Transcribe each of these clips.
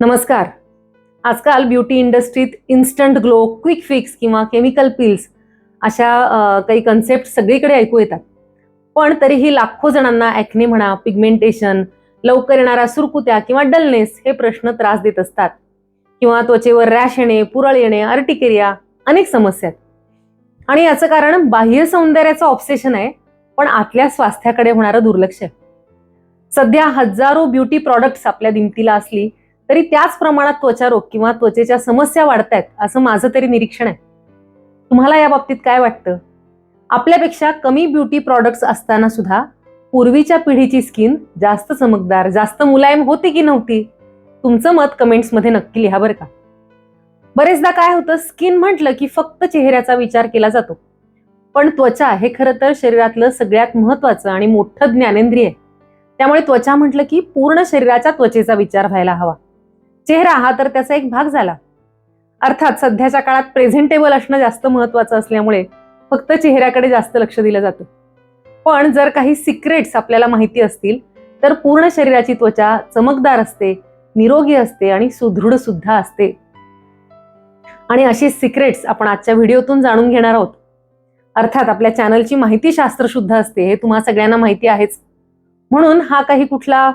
नमस्कार. आजकाल ब्युटी इंडस्ट्रीत इन्स्टंट ग्लो क्विक फिक्स किंवा केमिकल पिल्स अशा काही कन्सेप्ट सगळीकडे ऐकू येतात. पण तरीही लाखो जणांना ॲक्ने म्हणा पिगमेंटेशन लवकर येणारा सुरकुत्या किंवा डलनेस हे प्रश्न त्रास देत असतात. किंवा त्वचेवर रॅश येणे पुरळ येणे अर्टिकेरिया अनेक समस्या आहेत. आणि याचं कारण बाह्य सौंदर्याचं ऑब्सेशन आहे पण आतल्या स्वास्थ्याकडे होणारं दुर्लक्ष आहे. सध्या हजारो ब्युटी प्रॉडक्ट्स आपल्या दिमतीला असली तरी त्याच प्रमाणात त्वचारोग किंवा त्वचेच्या समस्या वाढतायत असं माझं तरी निरीक्षण आहे. तुम्हाला या बाबतीत काय वाटतं? आपल्यापेक्षा कमी ब्युटी प्रॉडक्ट्स असताना सुद्धा पूर्वीच्या पिढीची स्किन जास्त चमकदार जास्त मुलायम होती की नव्हती? तुमचं मत कमेंट्समध्ये नक्की लिहा बरं का. बरेचदा काय होतं स्किन म्हटलं की फक्त चेहऱ्याचा विचार केला जातो. पण त्वचा हे खरं तर शरीरातलं सगळ्यात महत्वाचं आणि मोठं ज्ञानेंद्रिय आहे. त्यामुळे त्वचा म्हटलं की पूर्ण शरीराच्या त्वचेचा विचार व्हायला हवा. चेहरा हा तर त्याचा एक भाग झाला. अर्थात सध्याच्या काळात प्रेझेंटेबल असणं जास्त महत्वाचं असल्यामुळे फक्त चेहऱ्याकडे जास्त लक्ष दिलं जातं. पण जर काही सिक्रेट्स आपल्याला माहिती असतील तर पूर्ण शरीराची त्वचा चमकदार असते निरोगी असते आणि सुदृढ सुद्धा असते. आणि अशी सिक्रेट्स आपण आजच्या व्हिडिओतून जाणून घेणार आहोत. अर्थात आपल्या चॅनलची माहिती शास्त्रशुद्ध असते हे तुम्हा सगळ्यांना माहिती आहेच. म्हणून हा काही कुठला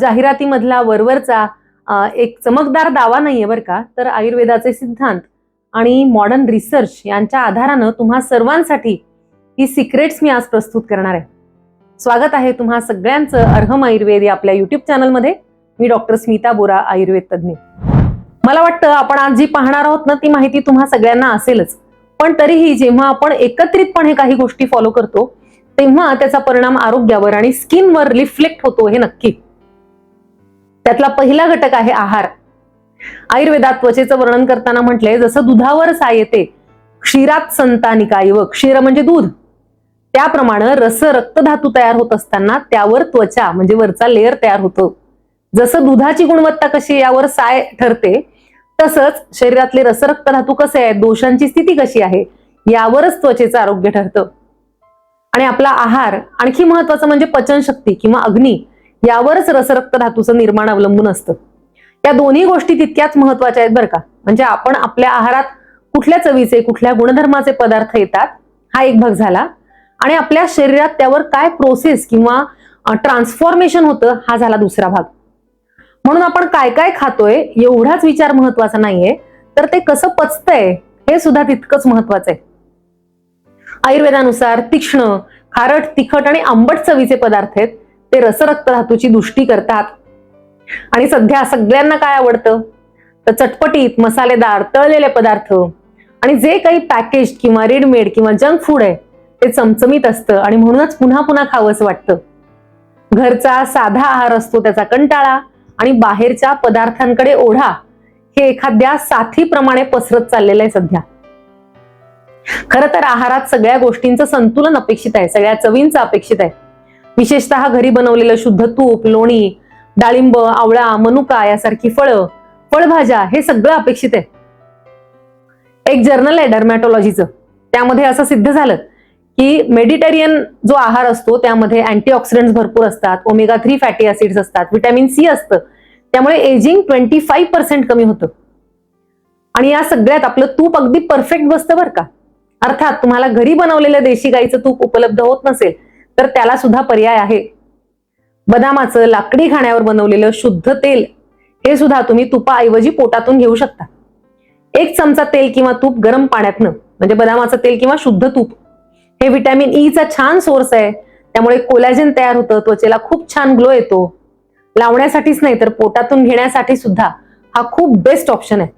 जाहिरातीमधला वरवरचा एक चमकदार दावा नाहीये बरं का तर आयुर्वेदाचे सिद्धांत आणि मॉडर्न रिसर्च यांच्या आधारानं तुम्हा सर्वांसाठी ही सिक्रेट्स मी आज प्रस्तुत करणार आहे. स्वागत आहे तुम्हा सगळ्यांचं अर्हम आयुर्वेद या आपल्या युट्यूब चॅनलमध्ये मी डॉक्टर स्मिता बोरा आयुर्वेद तज्ज्ञ. मला वाटतं आपण आज जी पाहणार आहोत ना ती माहिती तुम्हा सगळ्यांना असेलच. पण तरीही जेव्हा आपण एकत्रितपणे काही गोष्टी फॉलो करतो तेव्हा त्याचा परिणाम आरोग्यावर आणि स्किनवर रिफ्लेक्ट होतो हे नक्की. त्यातला पहिला घटक आहे आहार. आयुर्वेदात त्वचेचं वर्णन करताना म्हटलंय जसं दुधावर साय येते क्षीरात संतानिकाय व क्षीर म्हणजे दूध. त्याप्रमाणे रस रक्तधातू तयार होत असताना त्यावर त्वचा म्हणजे वरचा लेअर तयार होतो. जसं दुधाची गुणवत्ता कशी यावर साय ठरते तसंच शरीरातले रसरक्त धातू कसे आहेत दोषांची स्थिती कशी आहे यावरच त्वचेचं आरोग्य ठरतं. आणि आपला आहार आणखी महत्वाचं म्हणजे पचनशक्ती किंवा अग्नी. यावरच रसरक्त धातूचं निर्माण अवलंबून असतं. या दोन्ही गोष्टी तितक्याच महत्त्वाच्या आहेत बरं का. म्हणजे आपण आपल्या आहारात कुठल्या चवीचे कुठल्या गुणधर्माचे पदार्थ येतात हा एक भाग झाला. आणि आपल्या शरीरात त्यावर काय प्रोसेस किंवा ट्रान्सफॉर्मेशन होतं हा झाला दुसरा भाग. म्हणून आपण काय काय खातोय एवढाच विचार महत्त्वाचा नाहीये. तर ते कसं पचतंय हे सुद्धा तितकंच महत्वाचं आहे. आयुर्वेदानुसार तीक्ष्ण खारट तिखट आणि आंबट चवीचे पदार्थ आहेत. ते रसरक्त धातूची दुष्टी करतात. आणि सध्या सगळ्यांना काय आवडतं? तर चटपटीत मसालेदार तळलेले पदार्थ. आणि जे काही पॅकेज किंवा रेडमेड किंवा जंक फूड आहे ते चमचमीत असतं आणि म्हणूनच पुन्हा पुन्हा खावंसं वाटतं. घरचा साधा आहार असतो त्याचा कंटाळा आणि बाहेरच्या पदार्थांकडे ओढा हे एखाद्या साथीप्रमाणे पसरत चाललेलं आहे सध्या. खरं तर आहारात सगळ्या गोष्टींचं संतुलन अपेक्षित आहे सगळ्या चवींचं अपेक्षित आहे. विशेषतः घरी बनवलेलं शुद्ध तूप लोणी डाळिंब आवळा मनुका यासारखी फळं फळभाज्या हे सगळं अपेक्षित आहे. एक जर्नल आहे डर्मॅटॉलॉजीचं त्यामध्ये असं सिद्ध झालं की मेडिटेरियन जो आहार असतो त्यामध्ये अँटीऑक्सिडंट भरपूर असतात ओमेगा थ्री फॅटी ऍसिड्स असतात व्हिटॅमिन सी असतं. त्यामुळे एजिंग ट्वेंटी फाईव्ह पर्सेंट कमी होतं. आणि या सगळ्यात आपलं तूप अगदी परफेक्ट बसतं बरं का. अर्थात तुम्हाला घरी बनवलेलं देशी गाईचं तूप उपलब्ध होत नसेल तर त्याला सुद्धा पर्याय आहे. बदामाचं लाकडी खाण्यावर बनवलेलं शुद्ध तेल हे सुद्धा तुम्ही तुपाऐवजी पोटातून घेऊ शकता. एक चमचा तेल किंवा तूप गरम पाण्यातनं म्हणजे बदामाचं तेल किंवा शुद्ध तूप हे व्हिटॅमिन e ईचा छान सोर्स आहे. त्यामुळे कोलॅजिन तयार होतं त्वचेला खूप छान ग्लो येतो. लावण्यासाठीच नाही तर पोटातून घेण्यासाठी सुद्धा हा खूप बेस्ट ऑप्शन आहे.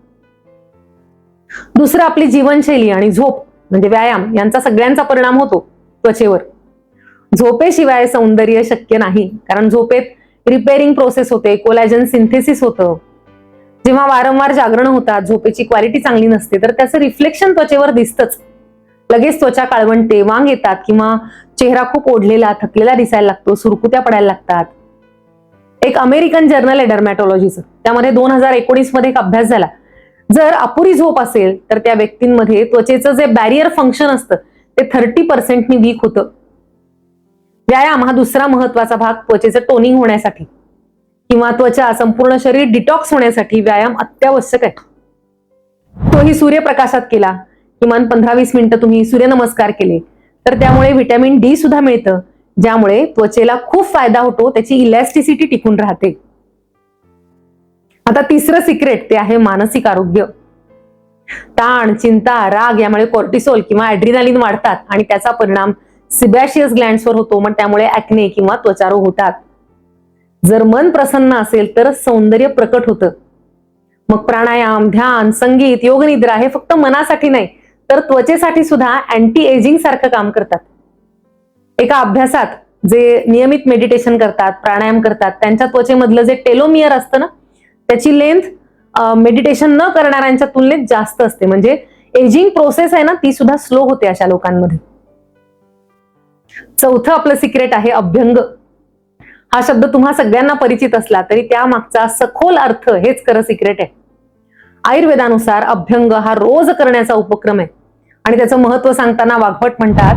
दुसरं आपली जीवनशैली आणि झोप म्हणजे व्यायाम यांचा सगळ्यांचा परिणाम होतो त्वचेवर. झोपेशिवाय सौंदर्य शक्य नाही. कारण झोपेत रिपेअरिंग प्रोसेस होते कोलॅजन सिंथेसिस होतं. जेव्हा वारंवार जागरण होतात झोपेची क्वालिटी चांगली नसते तर त्याचं रिफ्लेक्शन त्वचेवर दिसतंच. लगेच त्वचा काळवंटे वांग येतात किंवा चेहरा खूप ओढलेला थकलेला दिसायला लागतो सुरकुत्या पडायला लागतात. एक अमेरिकन जर्नल आहे डर्मॅटॉलॉजीचं त्यामध्ये दोन हजार एकोणीसमध्ये एक अभ्यास झाला. जर अपुरी झोप असेल तर त्या व्यक्तींमध्ये त्वचेचं जे बॅरियर फंक्शन असतं ते थर्टी पर्सेंटनी वीक होतं. व्यायाम हा दुसरा महत्त्वाचा भाग त्वचेचं टोनिंग होण्यासाठी किंवा त्वचा संपूर्ण शरीर डिटॉक्स होण्यासाठी व्यायाम अत्यावश्यक आहे. तोही सूर्यप्रकाशात केला. किमान पंधरा वीस मिनिटं तुम्ही सूर्यनमस्कार केले. तर त्यामुळे व्हिटॅमिन डी सुद्धा मिळतं. ज्यामुळे त्वचेला खूप फायदा होतो त्याची इलॅस्टिसिटी टिकून राहते. आता तिसरं सिक्रेट ते आहे मानसिक आरोग्य. ताण चिंता राग यामुळे कॉर्टिसोल किंवा ऍड्रिनालिन वाढतात आणि त्याचा परिणाम सिबॅशियस ग्लँड्सवर होतो मग त्यामुळे ऍक्ने किंवा त्वचारोग होतात. जर मन प्रसन्न असेल तर सौंदर्य प्रकट होतं. मग प्राणायाम ध्यान संगीत योगनिद्रा हे फक्त मनासाठी नाही तर त्वचेसाठी सुद्धा अँटी एजिंग सारखं काम करतात. एका अभ्यासात जे नियमित मेडिटेशन करतात प्राणायाम करतात त्यांच्या त्वचेमधलं जे टेलोमियर असतं ना त्याची लेंथ मेडिटेशन न करणाऱ्यांच्या तुलनेत जास्त असते. म्हणजे एजिंग प्रोसेस आहे ना ती सुद्धा स्लो होते अशा लोकांमध्ये. चौथं आपलं सिक्रेट आहे अभ्यंग. हा शब्द तुम्हा सगळ्यांना परिचित असला तरी त्यामागचा सखोल अर्थ हेच खरं सिक्रेट आहे. आयुर्वेदानुसार अभ्यंग हा रोज करण्याचा उपक्रम आहे. आणि त्याचं महत्त्व सांगताना वाघवट म्हणतात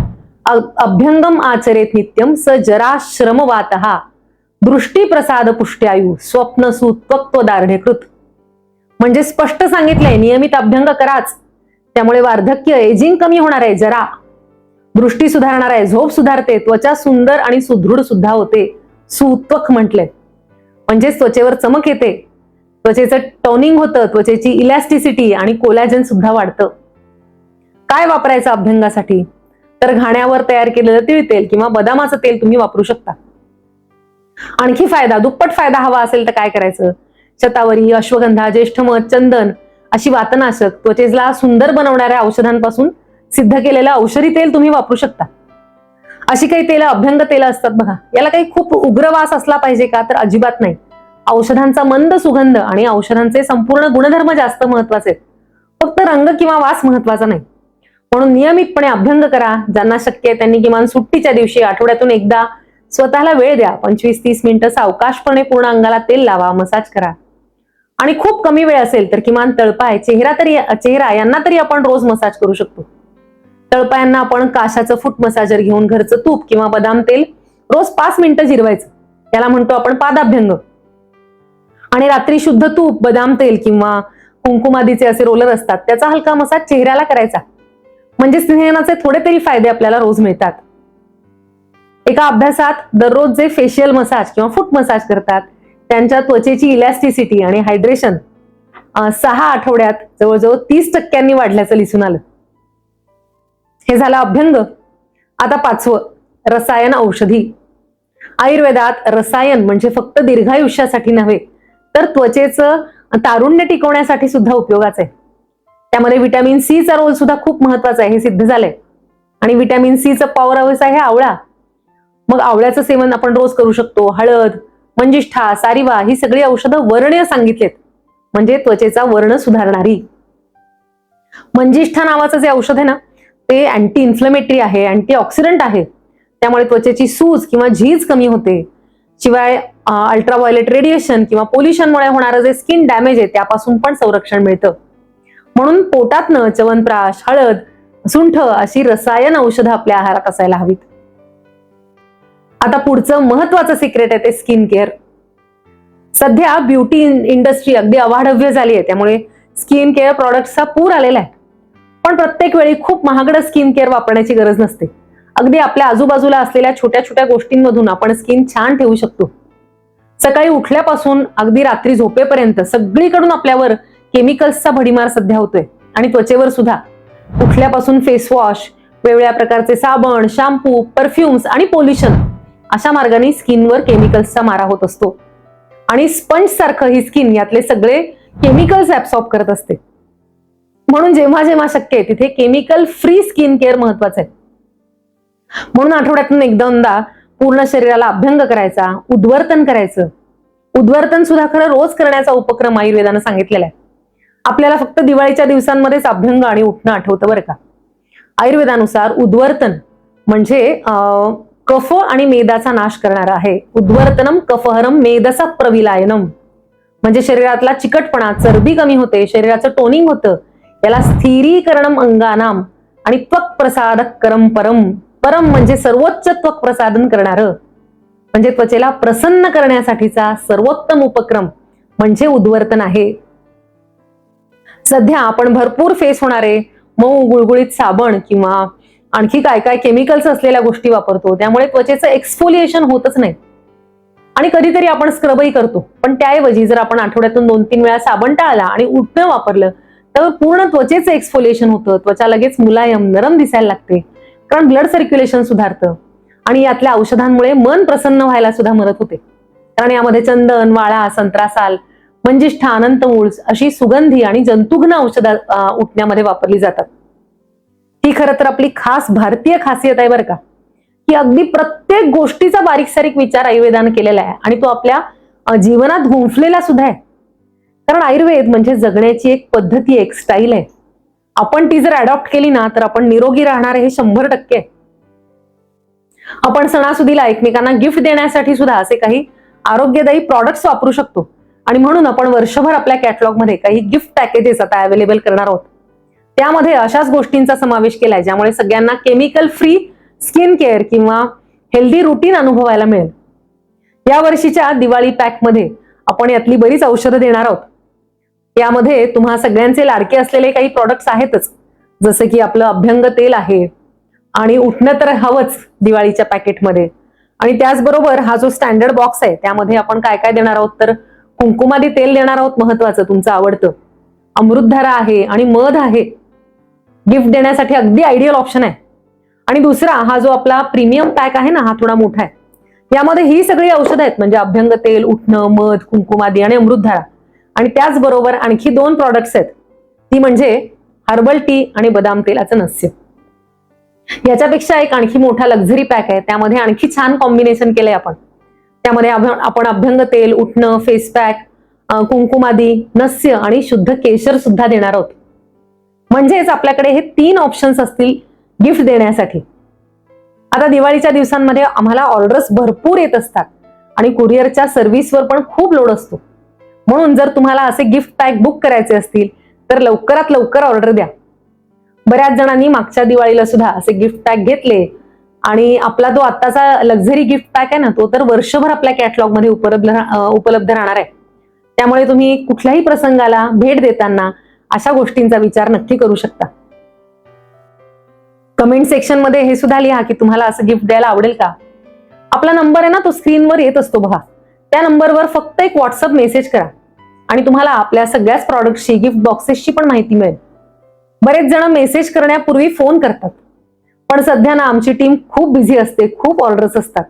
अभ्यंगम आचरेत नित्यम स जरा श्रमवात दृष्टी प्रसाद पुष्ट्यायू स्वप्न सुत्वत्व दार्ढ्यकृत म्हणजे स्पष्ट सांगितलंय नियमित अभ्यंग कराच. त्यामुळे वार्धक्य एजिंग कमी होणार आहे जरा. दृष्टी सुधारणार आहे झोप सुधारते त्वचा सुंदर आणि सुदृढ सुद्धा होते. सुत्वक म्हटलंय म्हणजे त्वचेवर चमक येते. त्वचेचं टोनिंग होतं त्वचेची इलॅस्टिसिटी आणि कोलॅजन सुद्धा वाढतं. काय वापरायचं अभ्यंगासाठी? तर घाण्यावर तयार केलेलं तिळ तेल किंवा बदामाचं तेल तुम्ही वापरू शकता. आणखी फायदा दुप्पट फायदा हवा असेल तर काय करायचं? शतावरी अश्वगंधा ज्येष्ठ मध चंदन अशी वातनाशक त्वचेला सुंदर बनवणाऱ्या औषधांपासून सिद्ध केलेलं औषधी तेल तुम्ही वापरू शकता. अशी काही तेल अभ्यंग तेल असतात बघा. याला काही खूप उग्र वास असला पाहिजे का तर अजिबात नाही. औषधांचा मंद सुगंध आणि औषधांचे संपूर्ण गुणधर्म जास्त महत्त्वाचे आहेत. फक्त रंग किंवा वास महत्त्वाचा नाही. म्हणून नियमितपणे अभ्यंग करा. ज्यांना शक्य आहे त्यांनी किमान सुट्टीच्या दिवशी आठवड्यातून एकदा स्वतःला वेळ द्या. पंचवीस तीस मिनिटं सावकाशपणे पूर्ण अंगाला तेल लावा मसाज करा. आणि खूप कमी वेळ असेल तर किमान तळपाय चेहरा तरी चेहरा यांना तरी आपण रोज मसाज करू शकतो. तळपायांना आपण काशाचं फूट मसाजर घेऊन घरचं तूप किंवा बदाम तेल रोज पाच मिनिटं जिरवायचं. त्याला म्हणतो आपण पादाभ्यंग. आणि रात्री शुद्ध तूप बदाम तेल किंवा कुंकुमादीचे असे रोलर असतात त्याचा हलका मसाज चेहऱ्याला करायचा. म्हणजे स्नेहनाचे थोडे तरी फायदे आपल्याला रोज मिळतात. एका अभ्यासात दररोज जे फेशियल मसाज किंवा फूट मसाज करतात त्यांच्या त्वचेची इलॅस्टिसिटी आणि हायड्रेशन सहा आठवड्यात जवळजवळ तीस टक्क्यांनी वाढल्याचं दिसून आलं. हे झालं अभ्यंग. आता पाचवं रसायन औषधी. आयुर्वेदात रसायन म्हणजे फक्त दीर्घायुष्यासाठी नव्हे तर त्वचेचं तारुण्य टिकवण्यासाठी सुद्धा उपयोगाचं आहे. त्यामध्ये व्हिटॅमिन सीचा रोल सुद्धा खूप महत्त्वाचा आहे हे सिद्ध झालंय. आणि व्हिटॅमिन सीचं पॉवर हाऊस आहे आवळा. मग आवळ्याचं सेवन आपण रोज करू शकतो हळद मंजिष्ठा सारिवा ही सगळी औषधं वर्ण सांगितलेत. म्हणजे त्वचेचा वर्ण सुधारणारी. मंजिष्ठा नावाचं जे औषध आहे ना ते अँटी इन्फ्लमेटरी आहे अँटी ऑक्सिडंट आहे. त्यामुळे त्वचेची सूज किंवा झीज कमी होते. शिवाय अल्ट्राव्हायलेट रेडिएशन किंवा पोल्युशनमुळे होणारं जे स्किन डॅमेज आहे त्यापासून पण संरक्षण मिळतं. म्हणून पोटातनं च्यवनप्राश हळद सुंठ अशी रसायन औषधं आपल्या आहारात असायला हवीत. आता पुढचं महत्वाचं सिक्रेट आहे ते स्किन केअर सध्या ब्युटी इंडस्ट्री अगदी अवाढव्य झाली आहे त्यामुळे स्किन केअर प्रॉडक्टचा पूर आलेला आहे. पण प्रत्येक वेळी खूप महागडं स्किन केअर वापरण्याची गरज नसते. अगदी आपल्या आजूबाजूला असलेल्या छोट्या छोट्या गोष्टींमधून आपण स्किन छान ठेवू शकतो. सकाळी उठल्यापासून अगदी रात्री झोपेपर्यंत सगळीकडून आपल्यावर केमिकल्सचा भडीमार सध्या होतोय. आणि त्वचेवर सुद्धा. उठल्यापासून फेस वॉश वेगवेगळ्या प्रकारचे साबण शॅम्पू परफ्युम्स आणि पोल्युशन अशा मार्गाने स्किनवर केमिकल्सचा मारा होत असतो. आणि स्पंज सारखं ही स्किन यातले सगळे केमिकल्स ऍब्सॉर्ब करत असते. म्हणून जेव्हा जेव्हा शक्य आहे तिथे केमिकल फ्री स्किन केअर महत्वाचं आहे. म्हणून आठवड्यातून एकदोनदा पूर्ण शरीराला अभ्यंग करायचा उद्वर्तन करायचं. उद्वर्तन सुद्धा खरं रोज करण्याचा उपक्रम आयुर्वेदानं सांगितलेला आहे. आपल्याला फक्त दिवाळीच्या दिवसांमध्येच अभ्यंग आणि उठणं आठवतं बरं का. आयुर्वेदानुसार उद्वर्तन म्हणजे कफ आणि मेदाचा नाश करणारा आहे. उद्वर्तनम कफहरम मेदसा प्रविलायनम. म्हणजे शरीरातला चिकटपणा चरबी कमी होते शरीराचं टोनिंग होतं याला स्थिरीकरणम अंगानाम आणि त्वक प्रसादक करम परम. परम म्हणजे सर्वोच्च त्वक प्रसादन करणार. म्हणजे त्वचेला प्रसन्न करण्यासाठीचा सर्वोत्तम उपक्रम म्हणजे उद्वर्तन आहे. सध्या आपण भरपूर फेस होणारे मऊ गुळगुळीत साबण किंवा आणखी काय काय केमिकल्स असलेल्या गोष्टी वापरतो त्यामुळे त्वचेचं एक्सफोलिएशन होतच नाही. आणि कधीतरी आपण स्क्रबही करतो. पण त्याऐवजी जर आपण आठवड्यातून दोन तीन वेळा साबण टाळला आणि उठणं वापरलं तर पूर्ण त्वचेचं एक्सफोलिएशन होतं. त्वचा लगेच मुलायम नरम दिसायला लागते. कारण ब्लड सर्क्युलेशन सुधारतं. आणि यातल्या औषधांमुळे मन प्रसन्न व्हायला सुद्धा मदत होते. कारण यामध्ये चंदन वाळा संत्रासाल मंजिष्ठा अनंतमूळ अशी सुगंधी आणि जंतुघ्न औषधं उठण्यामध्ये वापरली जातात. ही खरं तर आपली खास भारतीय खासियत आहे बरं का. की अगदी प्रत्येक गोष्टीचा बारीक सारीक विचार आयुर्वेदानं केलेला आहे. आणि तो आपल्या जीवनात गुंफलेला सुद्धा आहे. कारण आयुर्वेद म्हणजे जगण्याची एक पद्धती एक स्टाईल आहे. आपण ती जर अडॉप्ट केली ना तर आपण निरोगी राहणार हे शंभर टक्के. आपण सणासुदीला एकमेकांना गिफ्ट देण्यासाठी सुद्धा असे काही आरोग्यदायी प्रॉडक्ट्स वापरू शकतो. आणि म्हणून आपण वर्षभर आपल्या कॅटलॉगमध्ये काही गिफ्ट पॅकेजेस आता अवेलेबल करणार आहोत. त्यामध्ये अशाच गोष्टींचा समावेश केलाय ज्यामुळे सगळ्यांना केमिकल फ्री स्किन केअर किंवा हेल्दी रुटीन अनुभवायला मिळेल. या वर्षीच्या दिवाळी पॅकमध्ये आपण यातली बरीच औषधं देणार आहोत. यामध्ये तुम्हा सगळ्यांचे लाडके असलेले काही प्रॉडक्ट्स आहेतच. जसं की आपलं अभ्यंग तेल आहे आणि उठणं तर हवंच दिवाळीच्या पॅकेटमध्ये आणि त्याचबरोबर हा जो स्टँडर्ड बॉक्स आहे त्यामध्ये आपण काय काय देणार आहोत? तर कुंकुमादी तेल देणार आहोत महत्वाचं तुमचं आवडतं. अमृतधारा आहे आणि मध आहे. गिफ्ट देण्यासाठी अगदी आयडियल ऑप्शन आहे. आणि दुसरा हा जो आपला प्रीमियम पॅक आहे ना हा थोडा मोठा आहे. यामध्ये ही सगळी औषधं आहेत म्हणजे अभ्यंग तेल उठणं मध कुंकुमादी आणि अमृतधारा. आणि त्याचबरोबर आणखी दोन प्रॉडक्ट्स आहेत. ती म्हणजे हर्बल टी आणि बदाम तेलाचं नस्य. याच्यापेक्षा एक आणखी मोठा लक्झरी पॅक आहे. त्यामध्ये आणखी छान कॉम्बिनेशन केलंय आपण. त्यामध्ये आपण अभ्यंग तेल उठणं फेस पॅक कुंकुमादी नस्य आणि शुद्ध केशर सुद्धा देणार आहोत. म्हणजेच आपल्याकडे हे तीन ऑप्शन्स असतील गिफ्ट देण्यासाठी. आता दिवाळीच्या दिवसांमध्ये आम्हाला ऑर्डर्स भरपूर येत असतात. आणि कुरिअरच्या सर्व्हिसवर पण खूप लोड असतो. म्हणून जर तुम्हाला असे गिफ्ट पॅक बुक करायचे असतील तर लवकरात लवकर ऑर्डर द्या. बऱ्याच जणांनी मागच्या दिवाळीला सुद्धा असे गिफ्ट पॅक घेतले. आणि आपला जो आत्ताचा लक्झरी गिफ्ट पॅक आहे ना तो तर वर्षभर आपल्या कॅटलॉगमध्ये उपलब्ध उपलब्ध राहणार आहे. त्यामुळे तुम्ही कुठल्याही प्रसंगाला भेट देताना अशा गोष्टींचा विचार नक्की करू शकता. कमेंट सेक्शनमध्ये हे सुद्धा लिहा की तुम्हाला असं गिफ्ट द्यायला आवडेल का? आपला नंबर आहे ना तो स्क्रीनवर येत असतो बघा. त्या नंबरवर फक्त एक व्हॉट्सअप मेसेज करा. आणि तुम्हाला आपल्या सगळ्याच प्रॉडक्टची गिफ्ट बॉक्सेसची पण माहिती मिळेल. बरेच जण मेसेज करण्यापूर्वी फोन करतात. पण सध्या ना आमची टीम खूप बिझी असते खूप ऑर्डर्स असतात.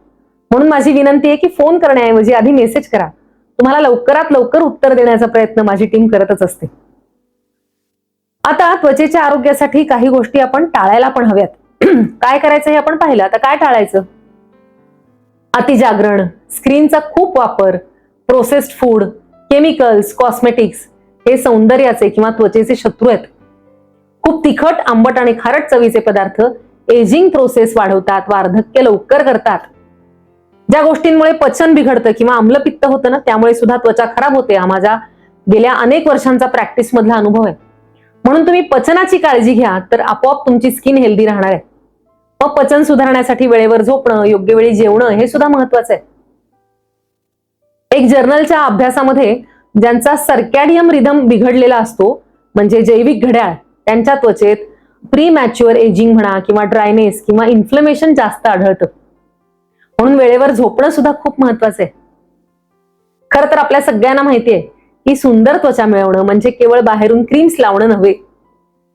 म्हणून माझी विनंती आहे की फोन करण्याऐवजी आधी मेसेज करा. तुम्हाला लवकरात लवकर उत्तर देण्याचा प्रयत्न माझी टीम करतच असते. आता त्वचेच्या आरोग्यासाठी काही गोष्टी आपण टाळायला पण हव्यात. काय करायचं हे आपण पाहिलं. आता काय टाळायचं? अतिजागरण. स्क्रीनचा खूप वापर प्रोसेस्ड फूड केमिकल्स कॉस्मेटिक्स हे सौंदर्याचे किंवा त्वचेचे शत्रू आहेत. खूप तिखट आंबट आणि खारट चवीचे पदार्थ एजिंग प्रोसेस वाढवतात वार्धक्य लवकर करतात. ज्या गोष्टींमुळे पचन बिघडतं किंवा आम्लपित्त होतं ना त्यामुळे सुद्धा त्वचा खराब होते. हा माझा गेल्या अनेक वर्षांचा प्रॅक्टिस मधला अनुभव आहे. म्हणून तुम्ही पचनाची काळजी घ्या तर आपोआप तुमची स्किन हेल्दी राहणार आहे. मग पचन सुधारण्यासाठी वेळेवर झोपणं योग्य वेळी जेवणं हे सुद्धा महत्वाचं आहे. एक जर्नलच्या अभ्यासामध्ये ज्यांचा सर्कॅडियम रिदम बिघडलेला असतो म्हणजे जैविक घड्याळ त्यांच्या त्वचेत प्री मॅच्युअर एजिंग म्हणा किंवा ड्रायनेस किंवा इन्फ्लमेशन जास्त आढळतं. म्हणून वेळेवर झोपणं सुद्धा खूप महत्वाचं आहे. खरं तर आपल्या सगळ्यांना माहितीये की सुंदर त्वचा मिळवणं म्हणजे केवळ बाहेरून क्रीम्स लावणं नव्हे.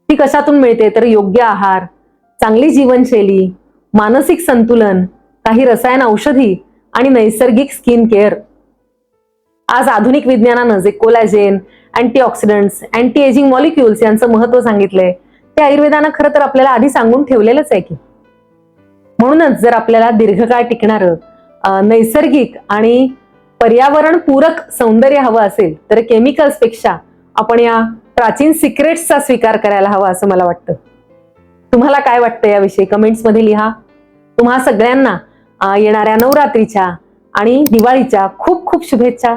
ती कशातून मिळते? तर योग्य आहार चांगली जीवनशैली मानसिक संतुलन काही रसायन औषधी आणि नैसर्गिक स्किन केअर आज आधुनिक विज्ञानानं जे collagen antioxidants anti ageing molecules यांचं महत्त्व सांगितलंय ते आयुर्वेदानं खरं तर आपल्याला आधी सांगून ठेवलेलंच आहे की. म्हणूनच जर आपल्याला दीर्घकाळ टिकणारं नैसर्गिक आणि पर्यावरणपूरक सौंदर्य हवं असेल तर केमिकल्सपेक्षा आपण या प्राचीन सिक्रेट्सचा स्वीकार करायला हवा असं मला वाटतं. तुम्हाला काय वाटतं याविषयी? कमेंट्समध्ये लिहा. तुम्हा सगळ्यांना येणाऱ्या नवरात्रीच्या आणि दिवाळीच्या खूप खूप शुभेच्छा.